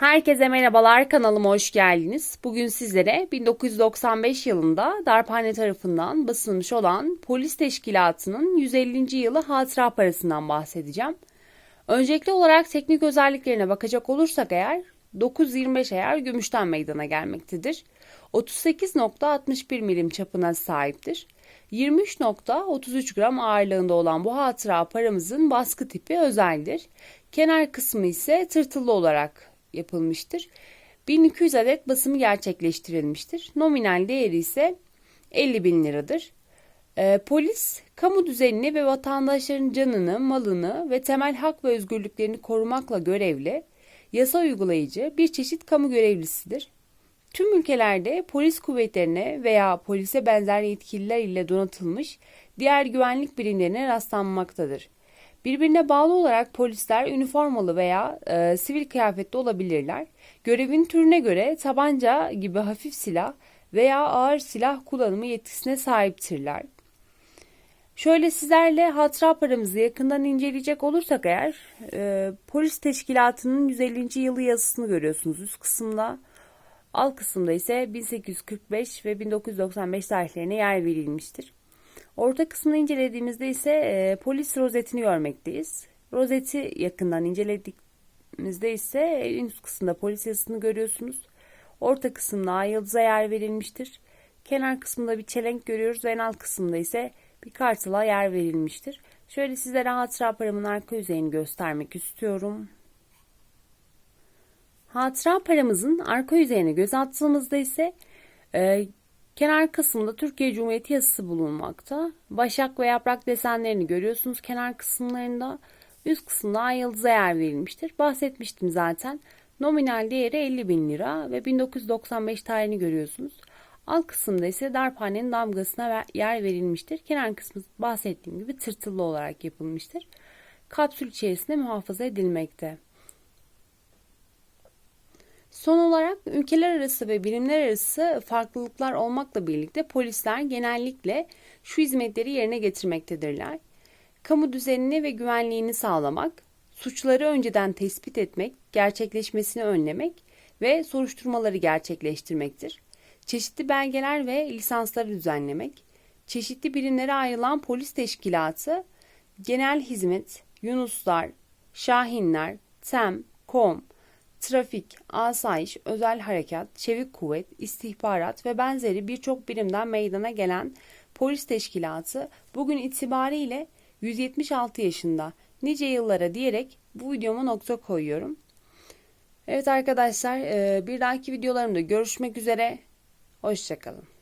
Herkese merhabalar kanalıma hoş geldiniz. Bugün sizlere 1995 yılında Darphane tarafından basılmış olan polis teşkilatının 150. yılı hatıra parasından bahsedeceğim. Öncelikli olarak teknik özelliklerine bakacak olursak eğer 925 ayar gümüşten meydana gelmektedir. 38.61 milim çapına sahiptir. 23.33 gram ağırlığında olan bu hatıra paramızın baskı tipi özeldir. Kenar kısmı ise tırtıllı olarak yapılmıştır. 1200 adet basımı gerçekleştirilmiştir. Nominal değeri ise 50 bin liradır. Ee, polis, kamu düzenini ve vatandaşların canını, malını ve temel hak ve özgürlüklerini korumakla görevli, yasa uygulayıcı bir çeşit kamu görevlisidir. Tüm ülkelerde polis kuvvetlerine veya polise benzer yetkililer ile donatılmış diğer güvenlik birimlerine rastlanmaktadır. Birbirine bağlı olarak polisler üniformalı veya e, sivil kıyafetli olabilirler. Görevin türüne göre tabanca gibi hafif silah veya ağır silah kullanımı yetkisine sahiptirler. Şöyle sizlerle hatıra paramızı yakından inceleyecek olursak eğer e, polis teşkilatının 150. yılı yazısını görüyorsunuz üst kısımda. Alt kısımda ise 1845 ve 1995 tarihlerine yer verilmiştir. Orta kısmını incelediğimizde ise e, polis rozetini görmekteyiz. Rozeti yakından incelediğimizde ise en üst kısımda polis yazısını görüyorsunuz. Orta kısımda ay yıldıza yer verilmiştir. Kenar kısmında bir çelenk görüyoruz en alt kısımda ise bir kartala yer verilmiştir. Şöyle sizlere hatıra paramın arka yüzeyini göstermek istiyorum. Hatıra paramızın arka yüzeyine göz attığımızda ise e, kenar kısmında Türkiye Cumhuriyeti yazısı bulunmakta. Başak ve yaprak desenlerini görüyorsunuz kenar kısımlarında. Üst kısımda ay yıldıza yer verilmiştir. Bahsetmiştim zaten. Nominal değeri 50 bin lira ve 1995 tarihini görüyorsunuz. Alt kısımda ise darphanenin damgasına yer verilmiştir. Kenar kısmı bahsettiğim gibi tırtıllı olarak yapılmıştır. Kapsül içerisinde muhafaza edilmekte. Son olarak ülkeler arası ve birimler arası farklılıklar olmakla birlikte polisler genellikle şu hizmetleri yerine getirmektedirler. Kamu düzenini ve güvenliğini sağlamak, suçları önceden tespit etmek, gerçekleşmesini önlemek ve soruşturmaları gerçekleştirmektir. Çeşitli belgeler ve lisansları düzenlemek, çeşitli birimlere ayrılan polis teşkilatı, genel hizmet, Yunuslar, Şahinler, TEM, KOM, trafik, asayiş, özel harekat, çevik kuvvet, istihbarat ve benzeri birçok birimden meydana gelen polis teşkilatı bugün itibariyle 176 yaşında nice yıllara diyerek bu videoma nokta koyuyorum. Evet arkadaşlar bir dahaki videolarımda görüşmek üzere. Hoşçakalın.